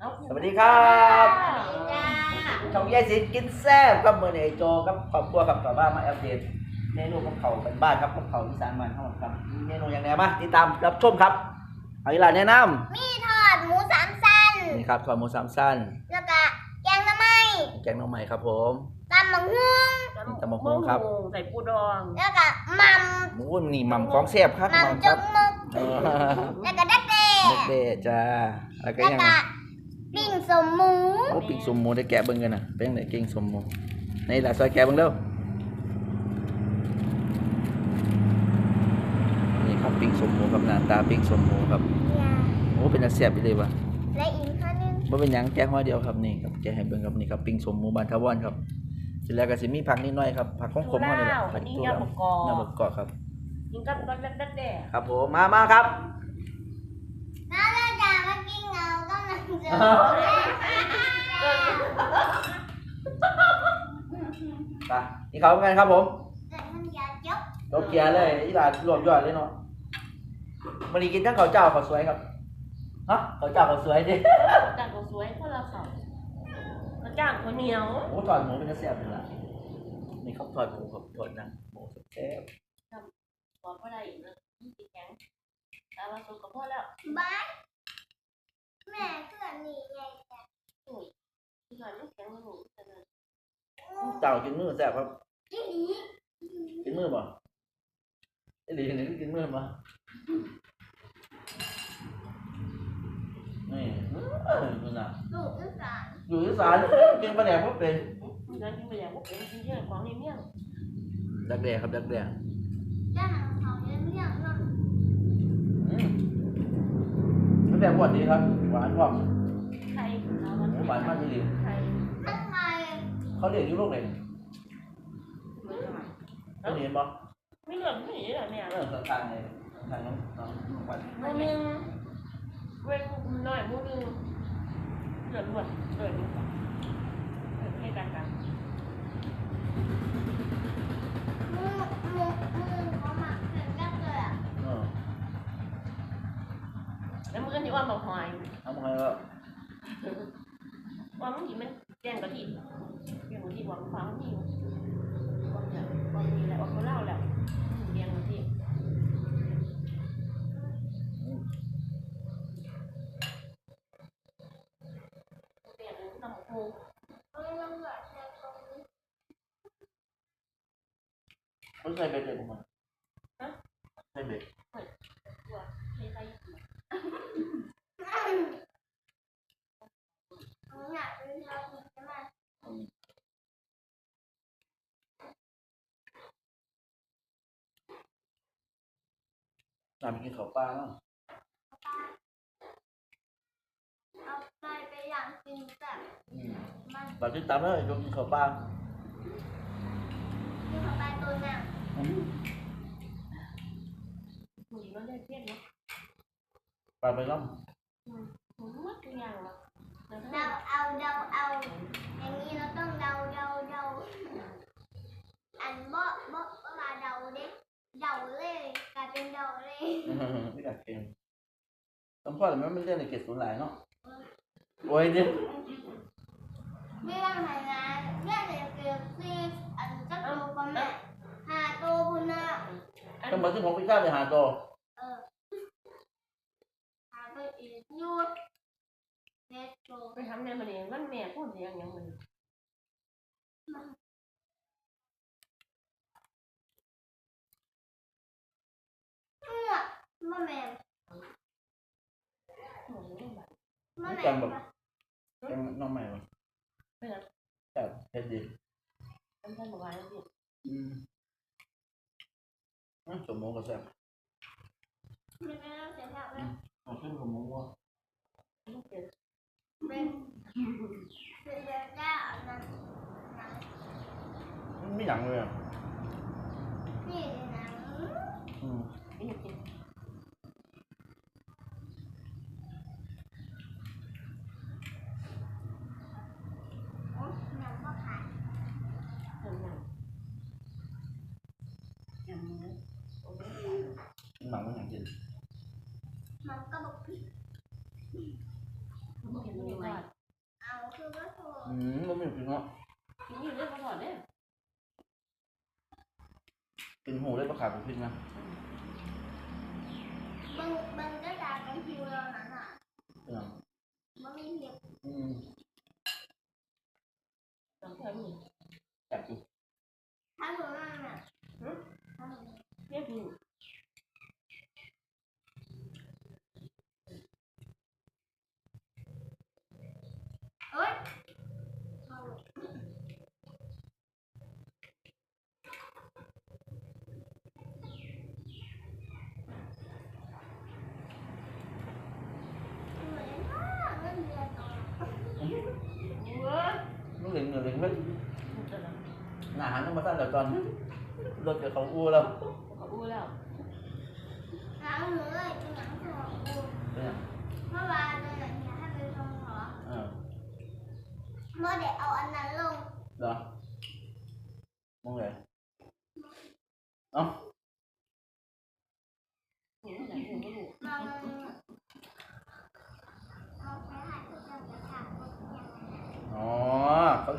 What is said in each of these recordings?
เอ้าสวัสดีครับจ้าช่องยายสินกินแซ่บกับมือนี่โจกับครอบครัวครับต่อบ้านมาอัปเดตเมนูกับเขาวเป็นบ้านครับกับเขาวอีสานบ้านเฮาครับมีเมนูอย่างไรบ้างติดตามรับชมครับเอาอีหลานแนะนมีทอดหมูสามสั้นำนี่ครับทอดหมูสามสั้นแล้วก็แกงหน้ำไม้แกงหน่อไม้ครับผมตำบักหุ่งตำบักหุ่งครับใส่ปูดองแล้วก็หมัมหมูนี่หม่ำของแซ่บครับหมัมหม่ำจครับกมึกเออแล้วก็ดักแด้เด็ดๆจ้าแล้วก็แล้วยังไงก็ ปิ้งสมหมูโอ้ปิ้งสมหมูได้แกะเบิ่งกันนะเป็นไงกิ้งสมหมูในหลาซอยแกะเบิ่งเร็วนี่ครับปิ้งสมหมูกับหน้าตาปิ้งสมหมูครับเนี่ยโอ้เป็นอาเสียบอีเลยวะและอีกข้อนึงบ่เป็นหยังแกะหัวเดียวครับนี่ครับแกะให้เบิ่งครับนี่ครับปิ้งสมหมูบานทาวอนครับเสร็จแล้วก็สิมีผักนิดหน่อยครับผักของผมเฮานี่แหละผักนี่ตู้ยำบกกอกยำบกกอกครับกินกับรสแด๊ดแด่ครับผมมามาครับ น้าเราจะมากินเงาก็มันจะ ไปนี่เขาเป็นไงครับผมแต่มันอยากยกจบเกียร์เลยอีหลานรวมยอดเลยเนาะวันนี้กินทั้งข้าวเจ้าข้าวสวยครับฮะข้าวเจ้าข้าวสวยดิจานสวยคนละเขาแล้วจ้างข้าวเหนียวโอ้ทอดหมูเป็นอาเสียบเลยล่ะนี่ครับทอดหมูครับทอดหนังหมูแซ่บขอเท่าไหร่อีกนะยี่สิบแข็งแต่ว่าสุกกับพ่อแล้วบ้าน แม่เพื่อนนี่ไงแต่อุ้ยที่หน่อยมันแข็งมันหนูแต่เลยเจ้ากินมือแซ่บครับ ที่นี้กินมือป่ะไอ้หลีนี่กินมือป่ะนี่เออนี่นะลูกอีสานอยู่ที่ศาลกินปลาแดกก็เป็นมันจะกินไปอย่างพวกเป็นกินเยอะของในเมี่ยงดักแดกครับดักแดกจะหาเขาเลี้ยงเลี้ยงเนาะอืมดัก แดกหวานดีครับหวานหอมไข่เอามันหวานมากจริงไข่ตั้งไงเขาเรียกอยู่โลกไหนเหมือนกันเขาเรียนป่ะไม่เหลือไม่หนีเลยเนี่ยเออทางไหนทางน้องน้องหวานมือนึงเว้นหน่อยมือนึงเหลือหมดเหลือหมดให้กันกันมื อนี่ว่าบอกหอยทำไงก็ว่ามันกินมันแกงกะทิแกงกะทิหวังฟังที่หวังเนี่ยหวังนี่แหละหวังเขาเล่าแหละแกงกะทิแกงน้ำปูเอาเรื่องแบบเรื่องตรงนี้เขาใส่เบ็ดเลยผมอะใส่เบ็ด ตัวใส่ใส่ เอาเนี่ยเป็นเราใช่ไหม น้ำกินข้าวปลาเนาะเอาไปไปอย่างกินแต่อืมมันบัดนี้ตามเลยยกกินข้าวปลากินเข้าไปตัวหนังอืมหมูมันได้เพี้ยนเนาะปลาไปล้หมูมัดทุกอย่างเนาะเดาเอาเดาเอา อย่างนี้เราต้องเดาเดาเดาอันบ่บ่บ่มาเดาเด้เดาเลยกลายเป็นเดาเลยำ ไม่อยากกินต้องพ่อแต่ไม่เล่นในเขตศูนย์หลายเนาะโอ้ยเนี่ยไม่ว่าไหนนะเรื่องเดียวเกี่ยวกับอันจักโตก็แม่หาโตบุญนะต้องมาที่ผมไปข้าวไปหาตัวเออหาไปอีกยูดเน็ตโตไปทำในมันเองมันแม่พูดอย่างอย่างมัน เนี่ย มาแม่หมูมันแบบมาแม่เป็นน้องใหม่ป่ะไม่นะแบบเผ็ดดีมันใช่บอกว่าแล้วสิ อืมอืมสมมติก็แซ่บ ไม่ได้เสียแถวเลย เอาขึ้นสมมติว่า ลูกเป็น เป็นเป็นแบบแรกนะ มันไม่หยังเลยอะ นี่นะ อืม ไม่กิน โอ้หนังก็ขาย เท่านั้นอย่างนี้โอ้ย กิน หมักมันอย่างกินมันก็บอกผิดไม่เห็นกินไม่ทอดเอาคือว่าโทรอืมมันไม่กินเนาะกินอยู่เรื่องทอดเนี่ยกินหูได้ประขาดเป็นพิษนะมึงมึงก็ด่ากันคิวเรานั่นอะเออมันมีเห็บอืมสองเท่านี้จับอยู่ ถ้าหนูนั่นอะถ้าหนู เรียกอยู่ เอ้ยเอา เหมือนมากเงินเดือนออก เว้ย น้องเหลิงเหลืองเพื่อนมันจะละหน้าหันต้องมาสั้นแต่ตอนรถกับเ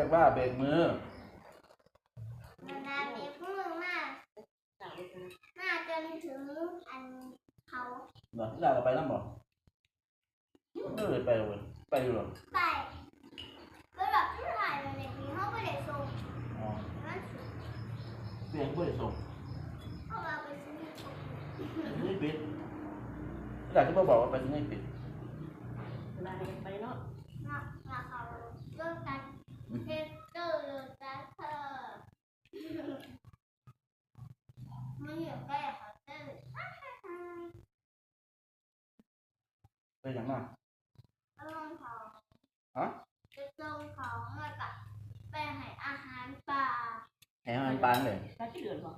รียกว่าเบรกมือนานๆเด็กพวกมึงมากต่างกันน่าจนถึงอันเขาเหรอที่ลาเราไปนั่นบ่ไม่เลยไปเลยไปอยู่หรอไปก็แบบที่ถ่ายในปีเขาไปเด็กส่งอ๋อนั่นสิเปลี่ยนผู้โดยสารเขาเอาไปซื้อของนี่ปิดที่ลาที่พ่อบอกว่าไปที่นี่ปิดเวลาไปเนาะนักนักเขาเลิกกัน เฮเตอร์เลยจ้าเธอไม่อยากได้เขาเตอร์ไปอย่างมากเอาลงเขาฮะจะลงเขามากับไปให้อาหารปลาแหมันปานเลยการที่เดือดบ่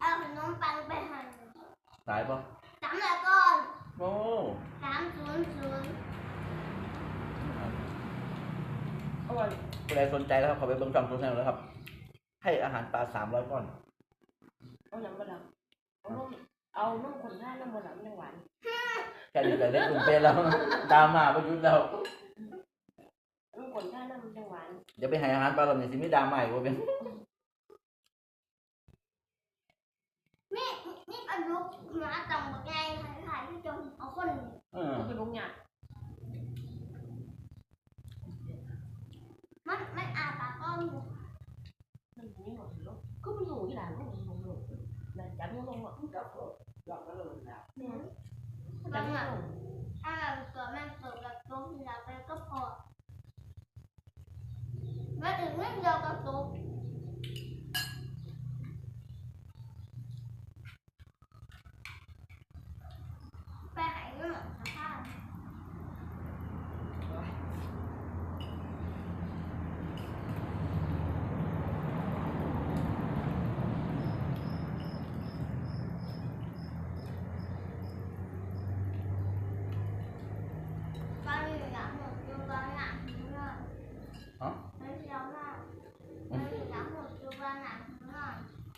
เอาขนมปังไปให้ตายปะสามละก่อนโอ้สามศูนย์ศูนย์ เอาไว้ผู้ใดสนใจแล้วครับขอไปเบิ่งช่องโซเชียลแล้วครับ ให้อาหารปลาสามร้อยก้อนเอาหนังมาดังเอานมเอานมคนท่าน้ำมันหลังยังหวานแค่นี้ก็ได้กลุ่มเป็นแล้วตามมาประยุทธ์แล้วนมคนท่าน้ำมันยังหวานเดี๋ยวไปให้อาหารปลาเราเนี่ยสิไม่ดราม่าอีกว่าเป็นนี่นี่อายุหมาต่ำกว่าไงขายที่จมเอาคนเออก็เป็นลุงหยาด มันมันอาปากก้อนอยู่มันนี่หมดแล้วก็มันอยู่ที่หลานมันลงลงแต่จับมันลงอ่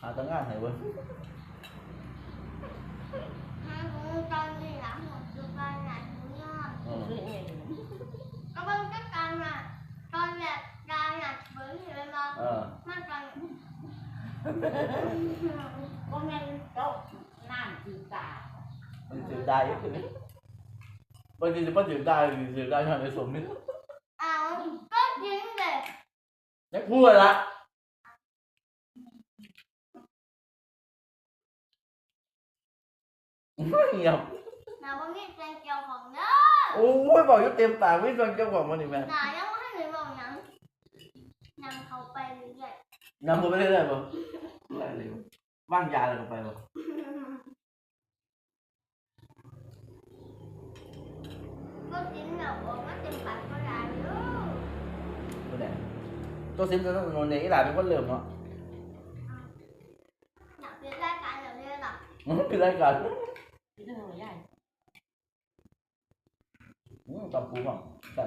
4등간 해볼 ờ. ờ. con em cậu làm gì cả mình chịu đai chứ. Bây giờ bắt chịu đai thì chịu đai cho nó xuống đi. à bắt chịu đai nhắc vui lại นอยู่เลยมาเออมาตอนก็แม่นเจ้าน้ำคือตามันถือได้ยังไงบางทีจะมาถือได้หรือถือได้ทางในสมนี่เอาก็ยิงเลยยังพูดละเงียบนาบ่มีแจงเกี่ยวของเด้อโอ้ยบอกอยู่เต็มปากไม่ฟังเจ้าของมันอีกไหมนายังไม่ให้หนูบอกหนังนำเขาไปเรื่อยนำผมไปเรื่อยๆบ่อะไรเลยวะว่างยาอะไรกันไปบ่ก็จิ้นเราออกมาเต็มปากก็ได้เด้อตัวไหนตัวซิมจะต้องโนนเนี่ยอีหลาเป็นคนเริ่มเนาะอยากเป็นรายการแบบนี้หรอเป็นรายการ พี่ตัวใหญ่อืมตับปูหวังแต่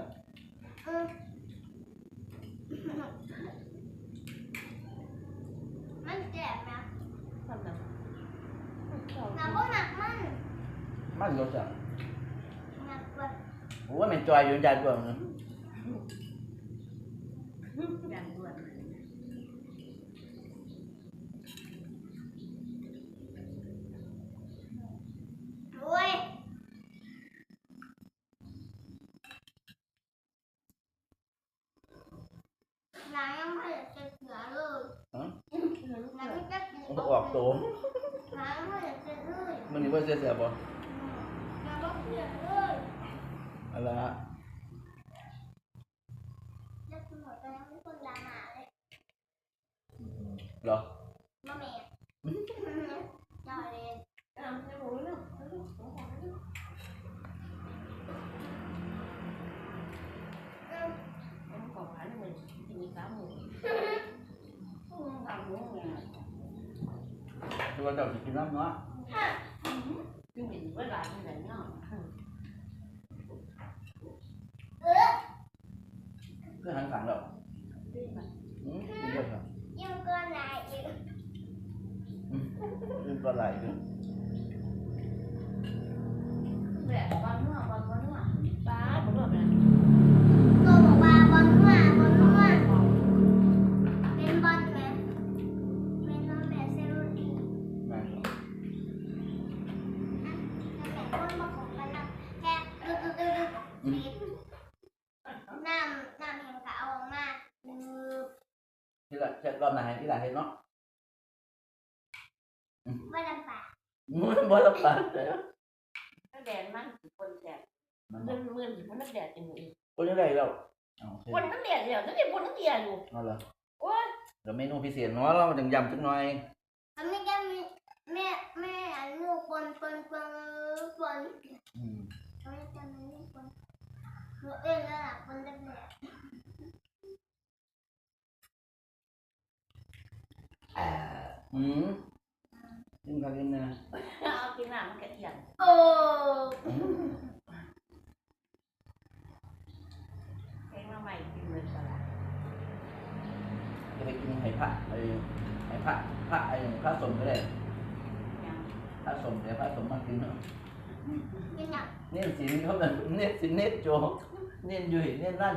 มันแก่ไหมทำนมหนักก็หนักมันมันรสชาติหนักกว่าโอ้ยมันจอยอยู่ใจตัวมัน น้ำยังไม่เห็นจะเสือเลยน้ำไม่จะเสือมันกตน้ำไม่เห็นจะเลยมันนี่ว่าเสือบ่น้ำไม่เสือเลยอะไรฮะ ตัวเจ้าสิกินน้ำเนาะจิ้งหรีดเวลาเมื่อไหร่เนาะก็หันฝังเราอืมเยัยังก็ไหลอยู่ยังก็ไหลอยู่แบบก้อนเนื้อก้านเนื้อปลาก้อนเนื้อ ละจะรอบไหนที่ละเห็นเนาะว่าลำบากมันบ่ละปานแต่ถ้าแดดมันคนแดดมันเมื่อเมื่อมันนักแดดจริงคนยังไงแล้วเอาโอเคคนนักแดดเดียวนักแดดคนนักเดียอยู่ เอาละโอ้ยแล้วเมนูพิเศษเนาะเราจังยำจักหน่อยมันไม่ได้มีแม่แม่อันลูกปนปนปนปนอืม ไม่ได้จำมันลูกปนหนูเอ้ยแล้วล่ะปนได้แบบ อืมกินข้าวกินนะเอากินน้ำกระเทียมโอ้อืมแกงมาใหม่กินเลยตลาดจะไปกินไห่พระไอ้ไห่พระพระไอ้พระสมก็ได้ยังพระสมเดี๋ยวพระสมมากินเนาะยยังเน้นสินเขาแบบเน้นสินเน้นโจเน้นยุ่ยเน้นนั่น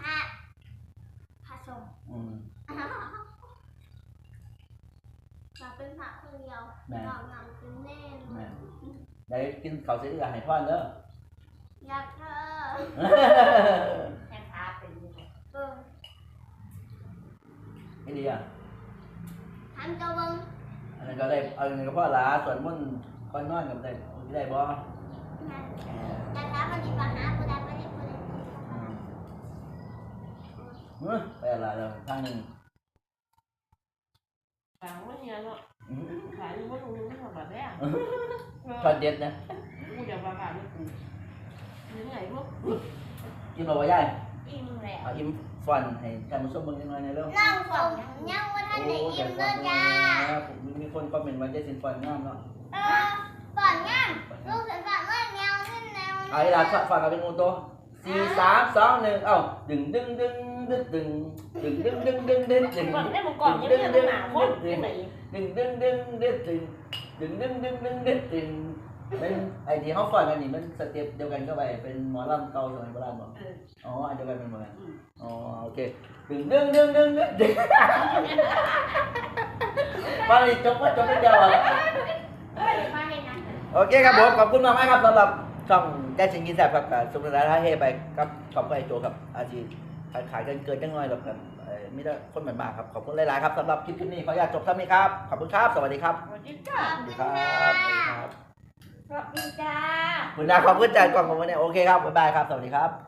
พระผสมอืม เราเป็นพระคนเดียวแม่ เรางามเป็นแน่นแม่ได้กินข้าวเสร็จอยากให้พ่อเด้อ อยากเธอแค่ท้าเป็นยังไงเบิ่งไอ้ดีอะทำตัวเบิ่งอันนั้นก็ได้เอาเงินกับพ่อหลาส่วนมุ่นก้อนนอนกับได้ได้บ่นั่นแต่ถ้ามันดีกว่าหาผู้ใดไม่ได้ผู้ใดอืมเฮ้ยไปอะไรแล้วทางหนึ่งต่างว่าเนี่ยเนาะอืมขายอยู่ว่าตรงนี้ไม่ทำแบบนี้ทอดเด็ดนะกูจะมาขายไม่กูยัง quá nha thôi bà luôn có luôn luôn là bà bé à? Thật đẹp nè bây giờ bà bà luôn những ngày lúc im rồi bà trai im lẹ. À, im phần thì cần một số mừng cho người này luôn. Năm phần nhau với hai này im nữa cha cũng มีคนคอมเมนต์ว่าจะสินฝันงามเนาะฝันงามลูกสินฝันเรื่องแนวเส้นแนวอะไรล่ะฝันกับเป็นงูตัวสี่สามสองหนึ่งเอ้าดึงดึงดึง ดึงดึงดึงดึงดึงดึงดึงดึงก่อนได้มาก่อนยังไม่ได้หนาคนที่ไหนดึงดึงดึงดึงดึงดึงดึงดึงดึงดึงดึงเป็นไอ้ที่เขาฟังกันนี่มันสเต็ปเดียวกันก็ไปเป็นหมอลำเก่าสมัยโบราณบอออ๋ออันเดียวกันเป็นหมดเลยอ๋อโอเคดึงดึงดึงดึงดึงมาเลยจบว่าจบไม่เดียวอะโอเคครับผมขอบคุณมากไหมครับสำหรับช่องแจ้ชิงกินแซ่บครับกับสมุนทรท่าเฮไปครับขอบคุณไอโจครับอาชีพ ขายขายกันเกินจังหน่อยหรอกครับเอ่อมีแต่คนเหมือนบ้านครับ ขอบคุณหลาย ๆ ครับสำหรับคลิปนี้ขออนุญาตจบเท่านี้ครับ ขอบคุณครับ สวัสดีครับ สวัสดีขจ้าอบสวัสคุดีณครับค่ะสวัสดีครับสวัสดีจ้า คุณนาขอบคุณจานกล่องของวันนี้โอเคครับบ๊ายบายครับ สวัสดีครับ